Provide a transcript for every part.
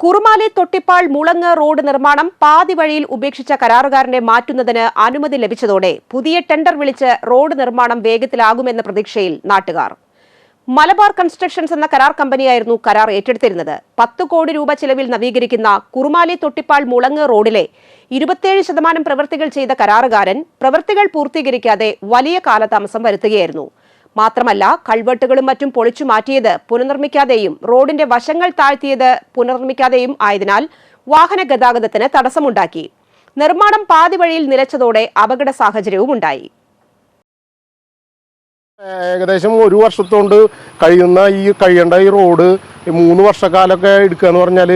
Kurumali Thottippal Mulangu road നിർമ്മാണം പാതി വഴിയിൽ ഉപേക്ഷിച്ച കരാറുകാരനെ മാറ്റുന്നതിന് അനുമതി ലഭിച്ചതോടെ പുതിയ ടെൻഡർ വിളിച്ച് റോഡ് നിർമ്മാണം വേഗത്തിലാകുമെന്ന പ്രതീക്ഷയിൽ നാട്ടുകാർ. മലബാർ കൺസ്ട്രക്ഷൻസ് എന്ന കരാർ കമ്പനിയായിരുന്നു കരാർ ഏറ്റെടുത്തിരുന്നത്. പത്ത് കോടി രൂപ ചിലവിൽ നവീകരിക്കുന്ന കുറുമാലി തൊട്ടിപ്പാൾ മുളങ്ങ് റോഡിലെ ഇരുപത്തിയേഴ് ശതമാനം പ്രവൃത്തികൾ ചെയ്ത കരാറുകാരൻ പ്രവൃത്തികൾ പൂർത്തീകരിക്കാതെ വലിയ കാലതാമസം വരുത്തുകയായിരുന്നു. മാത്രമല്ല കൾവെട്ടുകളും മറ്റും പൊളിച്ചു മാറ്റിയത് പുനർനിർമ്മിക്കാതെയും റോഡിന്റെ വശങ്ങൾ താഴ്ത്തിയത് പുനർനിർമ്മിക്കാതെയും ആയതിനാൽ വാഹന ഗതാഗതത്തിന് തടസ്സമുണ്ടാക്കി. നിർമ്മാണം പാതി വഴിയിൽ നിലച്ചതോടെ അപകട സാഹചര്യവും ഉണ്ടായി. ഏകദേശം ഒരു വർഷത്തോണ്ട് കഴിയുന്ന ഈ കഴിയേണ്ട ഈ റോഡ് മൂന്ന് വർഷക്കാലൊക്കെ എടുക്കുക എന്ന് പറഞ്ഞാൽ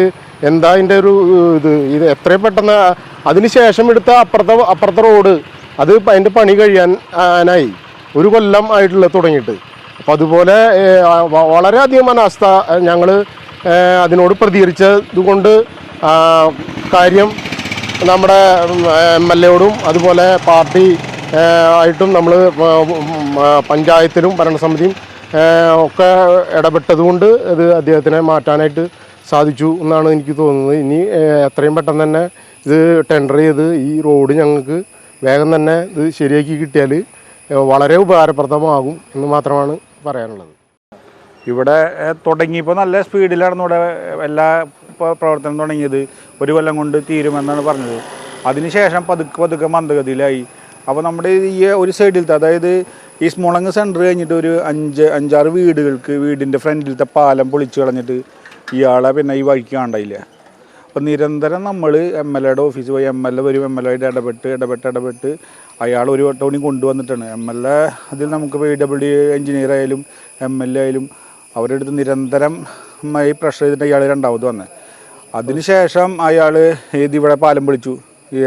എന്താ അതിന്റെ ഒരു ഇത്? ഇത് എത്രയും പെട്ടെന്ന് അതിന് ശേഷം എടുത്ത അപ്പുറത്തെ അപ്പുറത്തെ റോഡ് അത് അതിന്റെ പണി കഴിയാൻ ആനായി. ഒരു കൊല്ലം ആയിട്ടുള്ള തുടങ്ങിയിട്ട്. അപ്പോൾ അതുപോലെ വളരെയധികം അനാസ്ഥ ഞങ്ങൾ അതിനോട് പ്രതികരിച്ചതുകൊണ്ട് കാര്യം നമ്മുടെ എം എൽ എയോടും അതുപോലെ പാർട്ടി ആയിട്ടും നമ്മൾ പഞ്ചായത്തിലും ഭരണസമിതിയും ഒക്കെ ഇടപെട്ടതുകൊണ്ട് ഇത് അദ്ദേഹത്തിനെ മാറ്റാനായിട്ട് സാധിച്ചു എന്നാണ് എനിക്ക് തോന്നുന്നത്. ഇനി എത്രയും പെട്ടെന്ന് തന്നെ ഇത് ടെൻഡർ ചെയ്ത് ഈ റോഡ് ഞങ്ങൾക്ക് വേഗം തന്നെ ഇത് ശരിയാക്കി കിട്ടിയാൽ വളരെ ഉപകാരപ്രദമാകും എന്ന് മാത്രമാണ് പറയാനുള്ളത്. ഇവിടെ തുടങ്ങിയപ്പോൾ നല്ല സ്പീഡിലാണ് ഇവിടെ എല്ലാ പ്രവർത്തനം തുടങ്ങിയത്. ഒരു കൊല്ലം കൊണ്ട് തീരുമെന്നാണ് പറഞ്ഞത്. അതിനുശേഷം പതുക്കെ പതുക്കെ മന്ദഗതിയിലായി. അപ്പോൾ നമ്മുടെ ഈ ഒരു സൈഡിലത്തെ അതായത് ഈ സ്മുളങ്ങ് സെന്റർ കഴിഞ്ഞിട്ട് ഒരു അഞ്ച് അഞ്ചാറ് വീടുകൾക്ക് വീടിന്റെ ഫ്രണ്ടിലത്തെ പാലം പൊളിച്ച് കളഞ്ഞിട്ട് ഇയാളെ പിന്നെ ഈ വഴിക്ക് കാണായില്ല അപ്പോൾ നിരന്തരം നമ്മൾ എം എൽ എയുടെ ഓഫീസിൽ പോയി എം എൽ എ വരും. എം എൽ എയുടെ ഇടപെട്ട് ഇടപെട്ട് ഇടപെട്ട് അയാൾ ഒരു വട്ടം കൂടി കൊണ്ടുവന്നിട്ടാണ്. എം എൽ എ അതിൽ നമുക്ക് പി ഡബ്ല്യു എഞ്ചിനീയർ ആയാലും എം എൽ എ ആയാലും അവരുടെ അടുത്ത് നിരന്തരം ഈ പ്രഷർ ചെയ്തിട്ട് അയാൾ രണ്ടാമത് വന്നത് അതിനുശേഷം അയാൾ ഇത് ഇവിടെ പാലം വിളിച്ചു. ഈ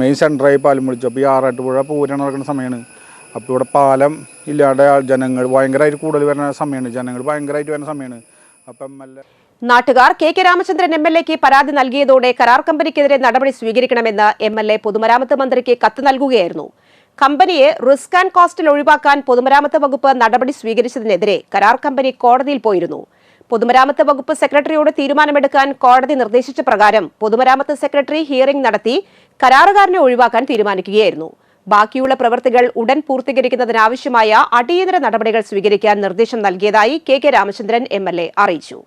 മെയിൻ സെന്ററായി പാലം വിളിച്ചു. അപ്പോൾ ഈ ആറാട്ടുപുഴ പൂരം നടക്കുന്ന സമയമാണ്. അപ്പോൾ ഇവിടെ പാലം ഇല്ലാതെ ജനങ്ങൾ ഭയങ്കരമായിട്ട് കൂടുതൽ വരുന്ന സമയമാണ്. ജനങ്ങൾ ഭയങ്കരമായിട്ട് വരുന്ന സമയമാണ്. അപ്പം എം എൽ എ നാട്ടുകാർ K K Ramachandran M L എക്ക് പരാതി നൽകിയതോടെ കരാർ കമ്പനിക്കെതിരെ നടപടി സ്വീകരിക്കണമെന്ന് എം എൽ എ പൊതുമരാമത്ത് മന്ത്രിക്ക് കത്ത് നൽകുകയായിരുന്നു. കമ്പനിയെ റിസ്ക് ആൻഡ് കോസ്റ്റിൽ ഒഴിവാക്കാൻ പൊതുമരാമത്ത് വകുപ്പ് നടപടി സ്വീകരിച്ചതിനെതിരെ കരാർ കമ്പനി കോടതിയിൽ പോയിരുന്നു. പൊതുമരാമത്ത് വകുപ്പ് സെക്രട്ടറിയോട് തീരുമാനമെടുക്കാൻ കോടതി നിർദ്ദേശിച്ച പ്രകാരം പൊതുമരാമത്ത് സെക്രട്ടറി ഹിയറിംഗ് നടത്തി കരാറുകാരനെ ഒഴിവാക്കാൻ തീരുമാനിക്കുകയായിരുന്നു. ബാക്കിയുള്ള പ്രവൃത്തികൾ ഉടൻ പൂർത്തീകരിക്കുന്നതിനാവശ്യമായ അടിയന്തര നടപടികൾ സ്വീകരിക്കാൻ നിർദ്ദേശം നൽകിയതായി കെ കെ രാമചന്ദ്രൻ എം അറിയിച്ചു.